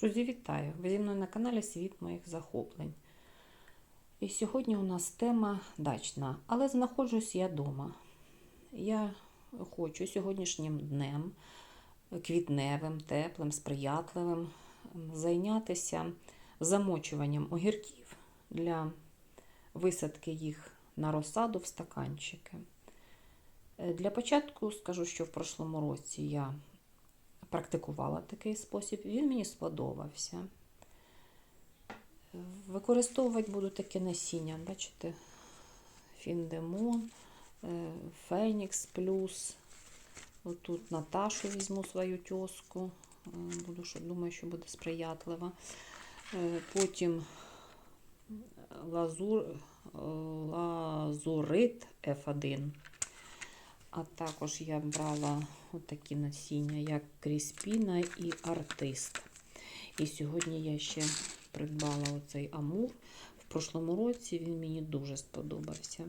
Друзі, вітаю! Ви зі мною на каналі Світ моїх захоплень. І сьогодні у нас тема дачна, але знаходжусь я вдома. Я хочу сьогоднішнім днем, квітневим, теплим, сприятливим, зайнятися замочуванням огірків для висадки їх на розсаду в стаканчики. Е, Для початку скажу, що в прошлому році я практикувала такий спосіб, він мені сподобався. Використовувати буду таке насіння, бачите, фіндемон, е, Фенікс плюс. Отут Наташу візьму свою тьоску. е, Буду, що, думаю, що буде сприятливо. Е, Потім лазур, лазурит F1. А також я брала такі насіння, як Кріспіна і Артист. І сьогодні я ще придбала оцей амур. В прошлому році він мені дуже сподобався.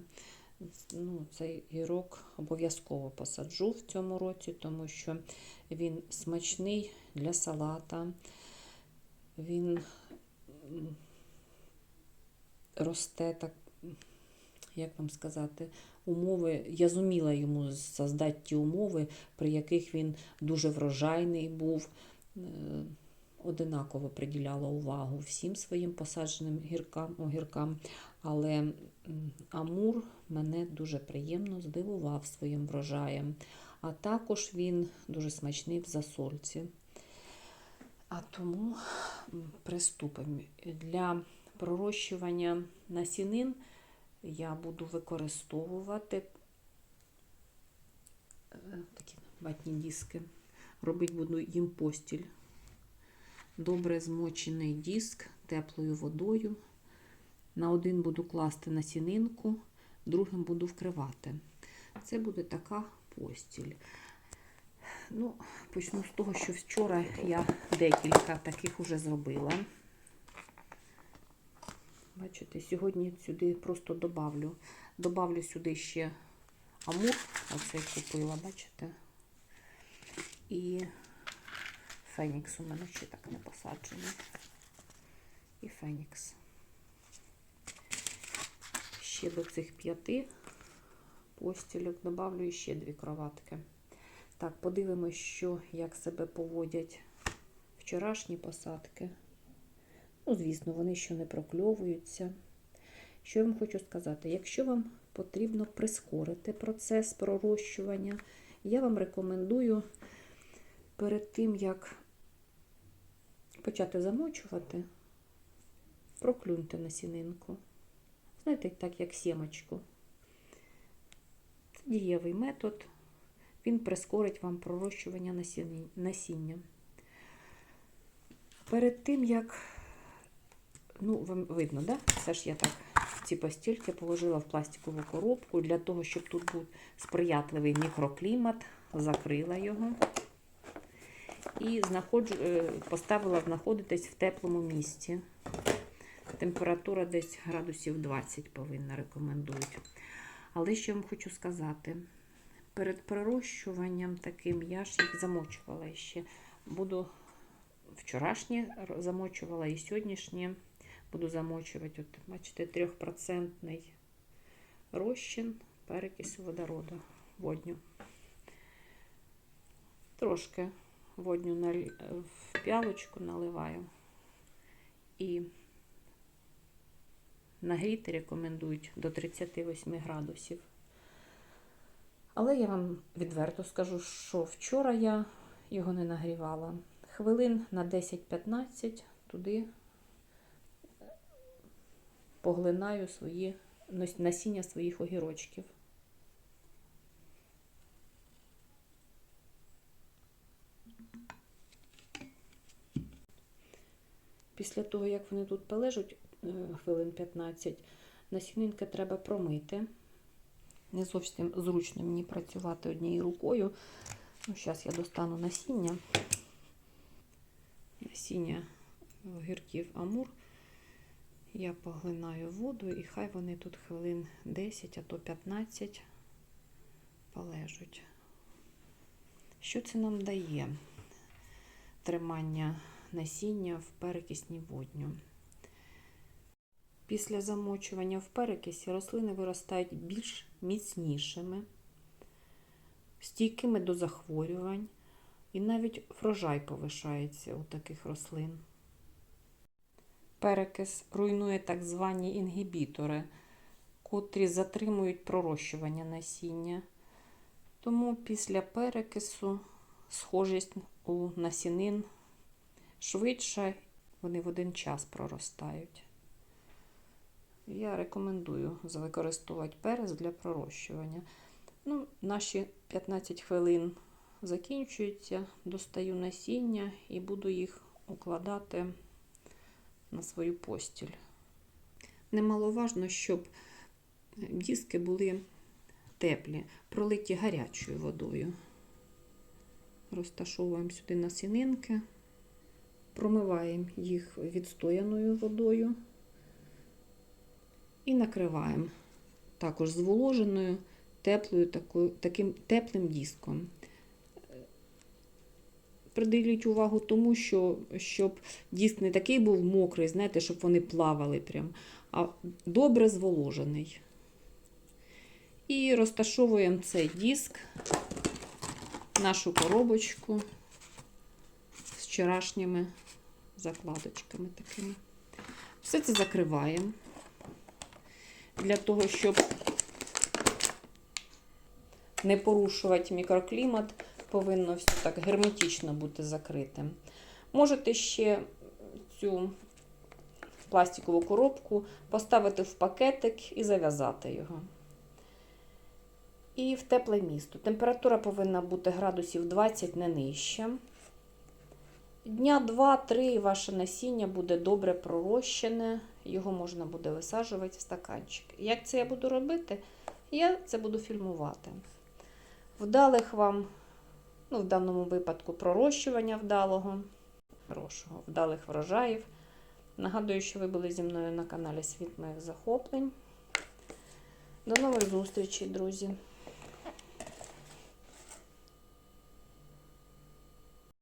Ну, Цей гірок обов'язково посаджу в цьому році, тому що він смачний для салата. Він росте так, як вам сказати, умови. Я зуміла йому создати ті умови, при яких він дуже врожайний був. Е, Одинаково приділяла увагу всім своїм посадженим гіркам, огіркам, але Амур мене дуже приємно здивував своїм врожаєм. А також він дуже смачний в засольці. А тому приступимо. Для пророщування насінин я буду використовувати е, такі ватні диски. Робити буду їм постіль. Добре змочений диск теплою водою. На один буду класти насінинку, другим буду вкривати. Це буде така постіль. Ну, Почну з того, що вчора я декілька таких уже зробила. Бачите, сьогодні сюди просто добавлю. Добавлю сюди ще амур, оцей купила, бачите? І фенікс у мене ще так не посаджений. І фенікс. Ще до цих п'яти постілів добавлю ще дві кроватки. Так, подивимось, що, як себе поводять вчорашні посадки. Ну, звісно, вони ще не прокльовуються. Що я вам хочу сказати? Якщо вам потрібно прискорити процес пророщування, я вам рекомендую перед тим, як почати замочувати, проклюньте насінинку. Знаєте, так як сімочку. Це дієвий метод. Він прискорить вам пророщування насіння. Перед тим, як ну, вам видно, да? Це ж я так ці постільки положила в пластикову коробку для того, щоб тут був сприятливий мікроклімат, закрила його і знаходжу, поставила знаходитись в теплому місці. Температура десь градусів 20 повинна рекомендують. Але що вам хочу сказати, перед пророщуванням таким я ж їх замочувала ще. Буду вчорашнє замочувала і сьогоднішнє буду замочувати. От, бачите, 3% розчин перекису водороду водню. Трошки водню в пялочку наливаю. І нагріти рекомендують до 38 градусів. Але я вам відверто скажу, що вчора я його не нагрівала. Хвилин на 10-15 туди поглинаю свої насіння своїх огірочків. Після того, як вони тут полежать хвилин 15, насінинки треба промити. Не зовсім зручно мені працювати однією рукою. Ну, Зараз я достану насіння. Насіння огірків амур. Я поглинаю воду і хай вони тут хвилин 10, а то 15 полежуть. Що це нам дає? Тримання насіння в перекисні водню. Після замочування в перекисі рослини виростають більш міцнішими, стійкими до захворювань, і навіть врожай повишається у таких рослин. Перекис руйнує так звані інгібітори, котрі затримують пророщування насіння. Тому після перекису схожість у насінин швидше, вони в один час проростають. Я рекомендую використовувати перець для пророщування. Ну, наші 15 хвилин закінчуються, достаю насіння і буду їх укладати на свою постіль. Немаловажно, щоб диски були теплі, пролиті гарячою водою. Розташовуємо сюди насінинки, промиваємо їх відстояною водою і накриваємо також зволоженою, теплою, таким теплим диском. Приділіть увагу тому, що щоб диск не такий був мокрий, знаєте, щоб вони плавали прям, а добре зволожений. І розташовуємо цей диск, нашу коробочку з вчорашніми закладочками такими. Все це закриваємо для того, щоб не порушувати мікроклімат, повинно все так герметично бути закритим. Можете ще цю пластикову коробку поставити в пакетик і зав'язати його. І в тепле місто. Температура повинна бути градусів 20 не нижче. Дня 2-3 ваше насіння буде добре пророщене, його можна буде висаджувати в стаканчик. Як це я буду робити? Я це буду фільмувати. Вдалих вам, ну, в даному випадку, пророщування вдалого, хорошого, вдалих врожаїв. Нагадую, що ви були зі мною на каналі Світ моїх захоплень. До нових зустрічей, друзі!